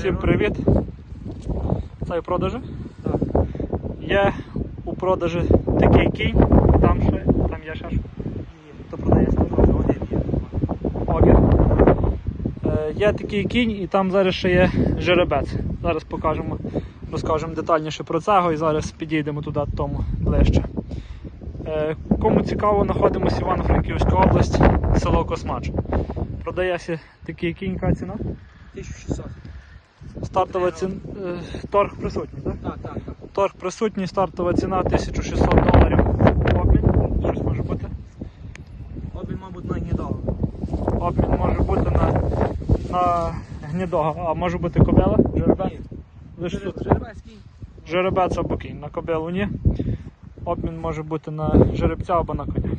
Всім привіт! Це в продажі? Так. Є у продажі такий кінь, там ще, там є ще. що? То продається теж один є. Окей. Е, Є такий кінь і там зараз ще є жеребець. Зараз покажемо, розкажемо детальніше про цього і зараз підійдемо туди тому ближче. Е, Кому цікаво, знаходимося Івано-Франківська область, село Космач. Продається такий кінь, яка ціна? 1600. Стартова ціна, торг присутній, так? Так, так, так. Торг присутній, стартова ціна 1600 доларів. Обмін. Щось може бути. Обмін, мабуть, на гнідого. Обмін може бути на, на гнідого, а може бути кобила? Жеребець? Тут. Жеребецький. Жеребець або кінь. На кобилу ні. Обмін може бути на жеребця або на коня.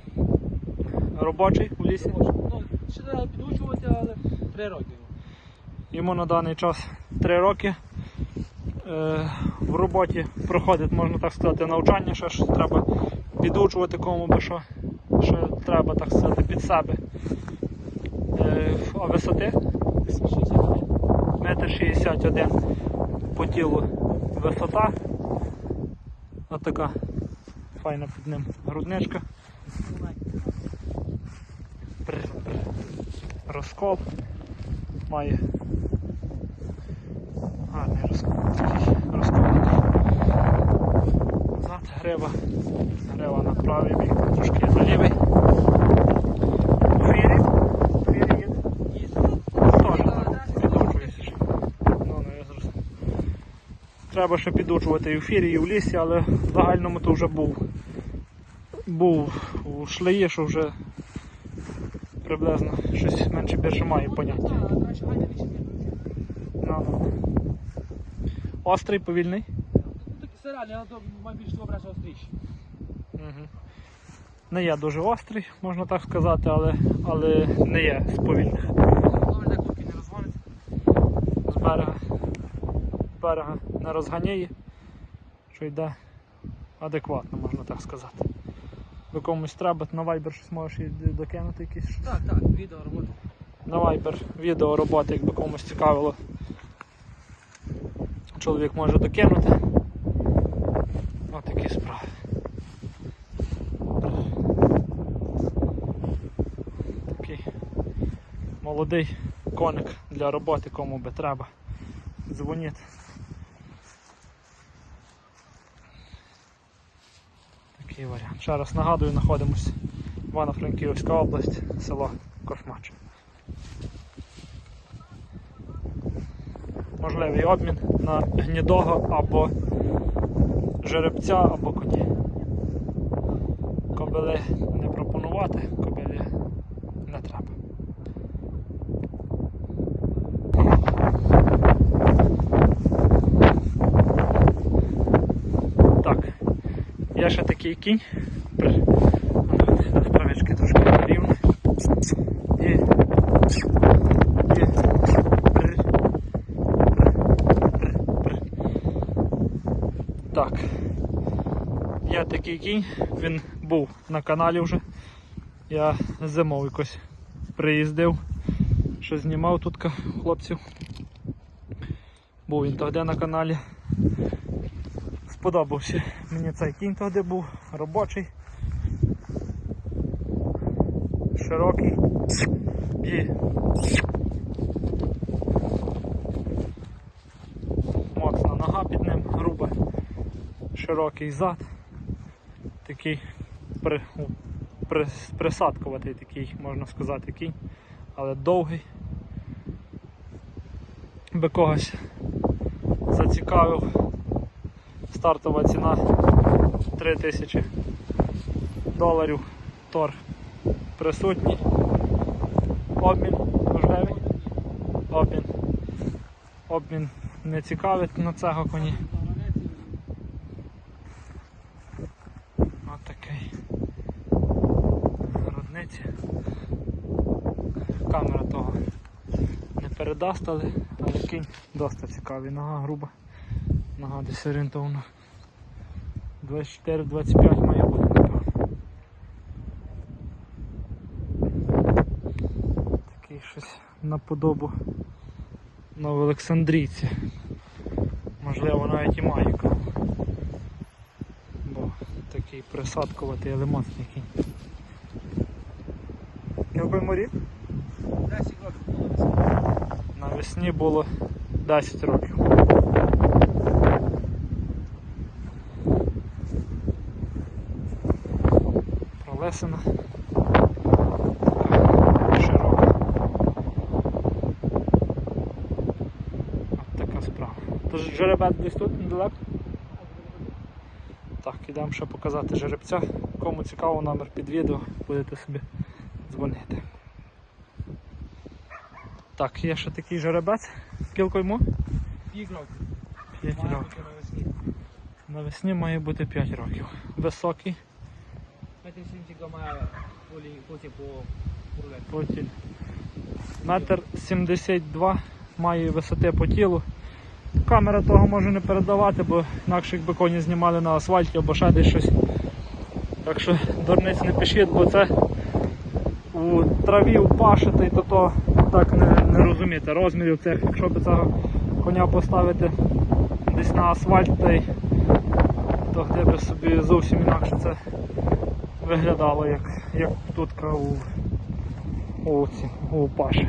Робочий у лісі. Ну, ще треба підучувати, але 3 роки. Йому. На даний час 3 роки. Е, в роботі проходить, можна так сказати, навчання, ще ж треба підучувати кому би що, що треба так сказати під себе. Е, а висоти 61. метр 61 по тілу висота. Ось така файна під ним грудничка. Розкол. Має гарний розкол. Такий розкол. Зад грива. Грива на правий бік, трошки на лівий. Фірі є. Теж підучується. Ну, ну. Треба ще підучувати і в фірі, і в лісі, але в загальному то вже був. Був у шлеї, що вже приблизно щось менше більше має поняття. Острий, повільний. Такий серіальний, але більш образ остріший. Угу. Не є дуже острий, можна так сказати, але, але не є з повільних. Добре. З берега. З берега не розганяє, що йде адекватно, можна так сказати. Ви комусь треба, на Viber щось можеш і докинути якісь. Так, так, відео роботи. На Viber відео роботи, якби комусь цікавило. Чоловік може докинути. Ось такі справи. Такий молодий коник для роботи, кому би треба. Дзвоніть. Такий варіант. Ще раз нагадую, знаходимося Івано-Франківська область, село Кошмач. Можливий обмін на гнідого або жеребця, або коні. Кобили не пропонувати, кобилі не треба. Так, є ще такий кінь. Травички трошки рівні. І, і, при, при, при. Так. Є такий кінь, він був на каналі вже. Я зимою якось приїздив, що знімав тут хлопців. Був він тоді на каналі. Сподобався мені цей кінь тоді був, робочий. Широкий. І моцна нога під ним, груба, широкий зад. Такий при, ну, при, присадкуватий такий, можна сказати, кінь, але довгий. Би когось зацікавив. Стартова ціна 3000 доларів торг присутній. Обмін можливий. Обмін. Обмін не цікавить на цього коні. Такий. Рудниці. Камера того не передасть, але, кінь досить цікавий. Нога груба. Нога десь орієнтовно 24-25 має бути. Такий щось наподобу Новоолександрійці. Можливо, навіть і. Бо такий присадкуватий, але моцний кінь. Який морів? 10 років було десь. Навесні було 10 років. Пролесена. От така справа. Тож жеребець десь тут недалеко? Так, ідемо ще показати жеребця. Кому цікаво, номер під відео, будете собі дзвонити. Так, є ще такий жеребець. Скільки йому? П'ять років. 5 Має років. навесні. Має бути 5 років. Високий, метр 72 має висоти по тілу. Камера того може не передавати, бо інакше якби коні знімали на асфальті або ще десь щось. Так що дурниць не пишіть, бо це у траві упашити, то то так не, не розумієте розмірів цих. Якщо б цього коня поставити десь на асфальт, то, й- то де би собі зовсім інакше це виглядало, як, як тут у, у, у паші.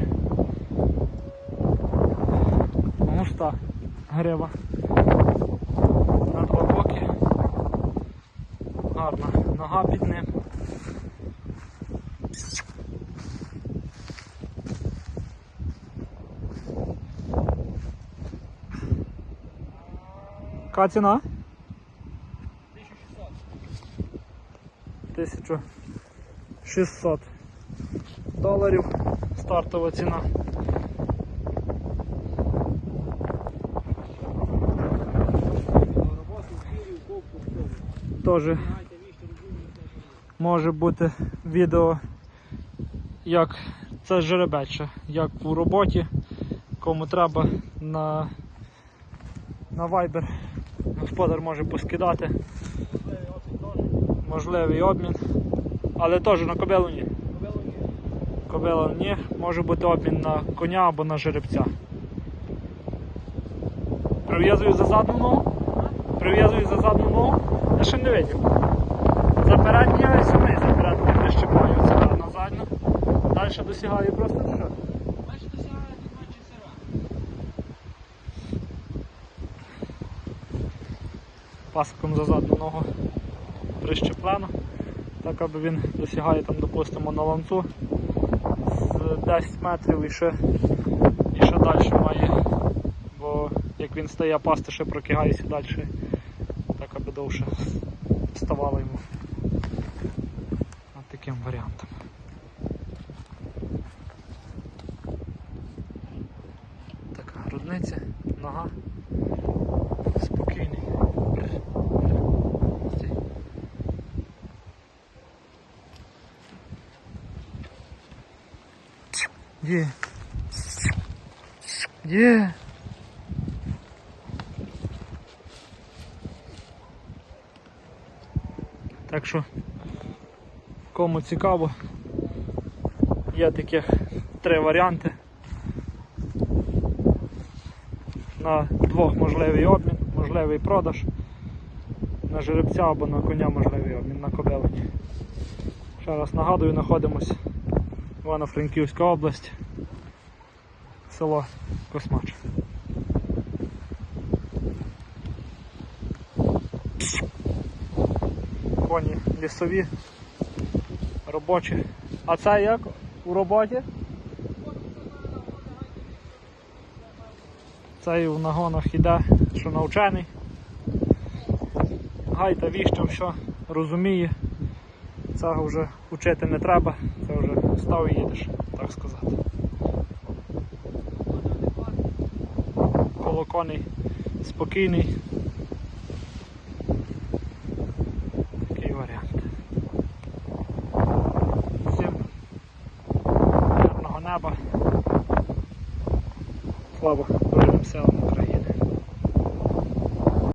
Густа грива. На два боки. Гарна нога під ним. Яка ціна? 1600. 1600 доларів стартова ціна. Теж може бути відео, як це жеребець, ще, як у роботі, кому треба на, на Viber. Господар може поскидати можливий обмін, але теж на кобилу ні. Кобила ні, може бути обмін на коня або на жеребця. Прив'язую за задну ногу. Прив'язую за задну ногу. Я ще не видів. За передню я і самий за передню не щипаю сюди на задню. Далі досягаю просто сира. Пасиком за задню ногу прищеплено. Так аби він досягає там, допустимо, на ланцу з 10 метрів і ще, і ще далі має. Бо як він стає пасти, ще прокигається далі, аби довше йому. От таким варіантом. Така грудниця, нога. Спокійний. Є. Є. Так що, кому цікаво, є таких три варіанти. На двох можливий обмін, можливий продаж, на жеребця або на коня можливий обмін на кобилині. Ще раз нагадую, знаходимося Івано-Франківська область, село Космач. Коні лісові, робочі. А це як у роботі? Цей в нагонах іде, що навчений. Гайта віщем, що розуміє. Цього вже вчити не треба, це вже став і їдеш, так сказати. Колоконий спокійний. Такий варіант. Всім Слава.